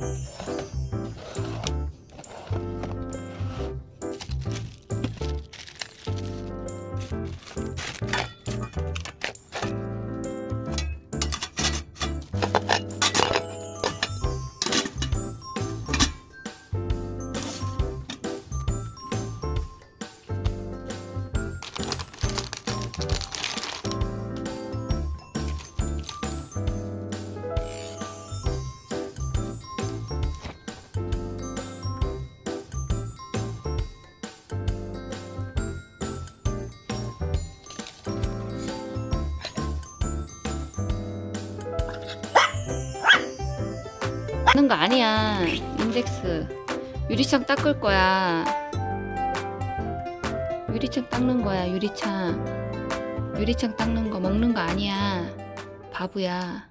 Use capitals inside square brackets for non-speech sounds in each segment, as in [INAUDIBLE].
Thank you. 하는 거 아니야. 인덱스. 유리창 닦을 거야. 유리창 닦는 거야, 유리창. 유리창 닦는 거 먹는 거 아니야. 바보야.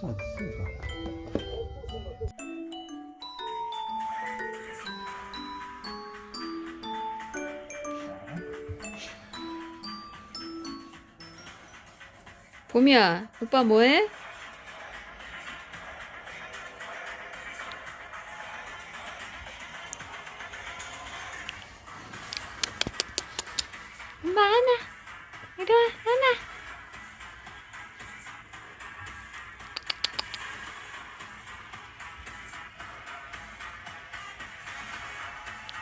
쓰안 써, 이거. 봄이야, 오빠 뭐해? 엄마 하나, 이리 와 하나.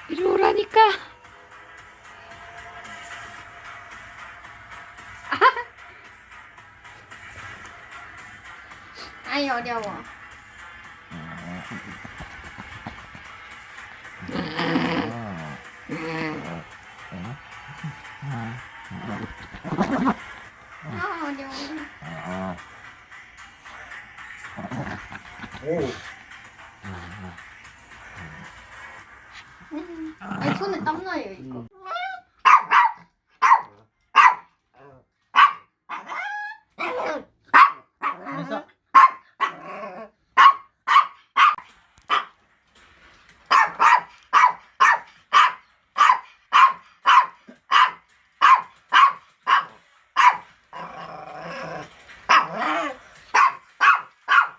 이리 오라니까. 아이 어려워. 아 어려워. 오. 아니 손에 땀 나요 이거. 그래서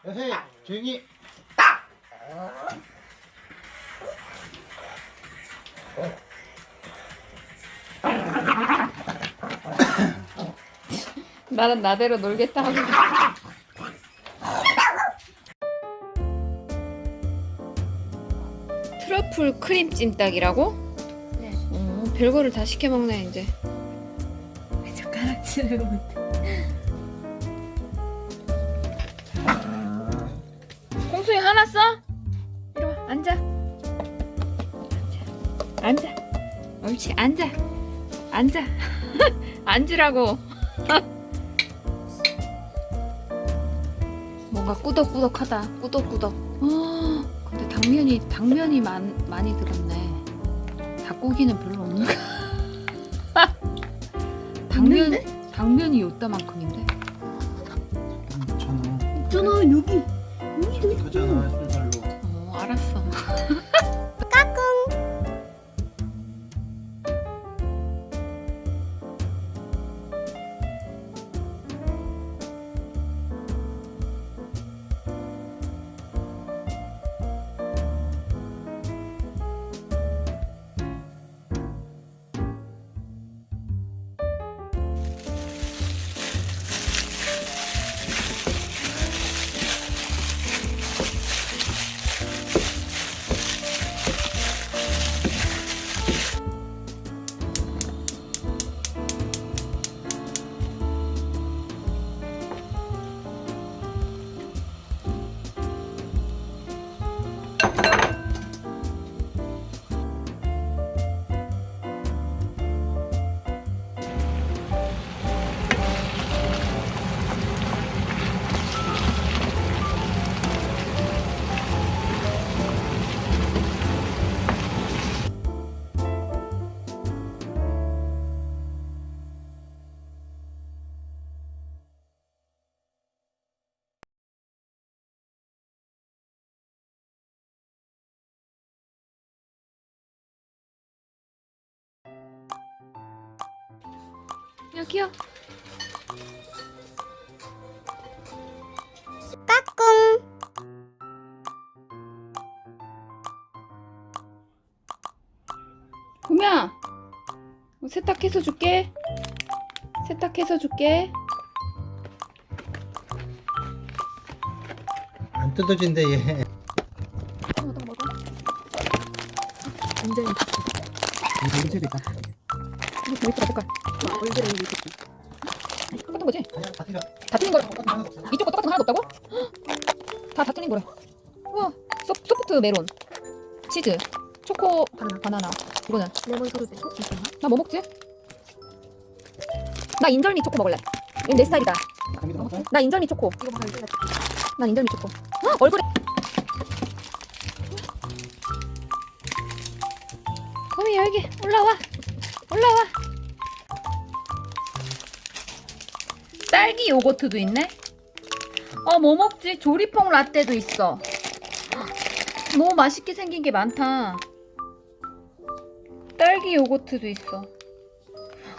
에헤이, 조용히. 나는 나대로 놀겠다 하고. 트러플 크림 찜닭이라고? 네. 어, 별거를 다 시켜 먹네 이제. 젓가락질을 못해. 홍수이 하나 써? 이리 와 앉아. 앉아. 앉아. 옳지 앉아. 앉아. [LAUGHS] 앉으라고. 뭔가 꾸덕꾸덕하다. 꾸덕꾸덕. 어, 근데 당면이 당면이 많, 많이 들었네. 닭고기는 별로 없는가? [LAUGHS] 당면 있는데? 당면이 요따만큼인데. 저는 있잖아 여기 여기 도 있고 가잖아 신발로. 어, 알았어. [LAUGHS] 여기요. 구미야, 세탁해서 줄게. 세탁해서 줄게. 안 뜯어진대 얘. 먹어, 먹어. 굉장히 냄새가 딱. 이거 뭐 있더라, 색깔. 다 틀린 거. 하나 없어. 이쪽 거 똑같은 거 하나도 없다고? [GASPS] 다, 다 틀린 거래. 우와, 소, 소프트 메론, 치즈, 초코 바나나, 바나나. 이거는 레몬 있잖아 나뭐 먹지? 나 인절미 초코 먹을래. 이건 내 스타일이다. 나 인절미 초코. 이거 봐 이거 난 인절미 초코. 헉, 얼굴에. 거미 여기 올라와. 올라와. 딸기 요거트도 있네. 어, 뭐 먹지? 조리퐁 라떼도 있어. 너무 맛있게 생긴 게 많다. 딸기 요거트도 있어.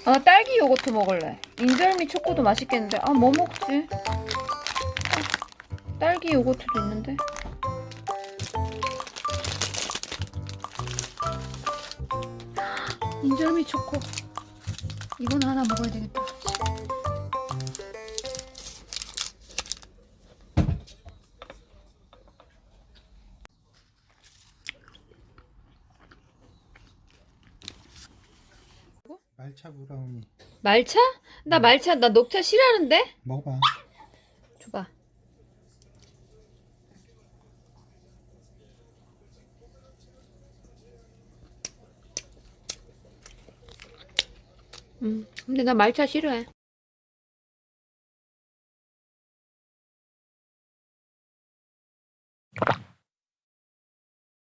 아, 나 딸기 요거트 먹을래. 인절미 초코도 맛있겠는데. 아, 뭐 먹지? 딸기 요거트도 있는데. 인절미 초코. 이건 하나 먹어야 되겠다. 말차 브라우니. 말차? 나 말차, 나 녹차 싫어하는데? 먹어봐. 줘봐. 음, 근데 나 말차 싫어해.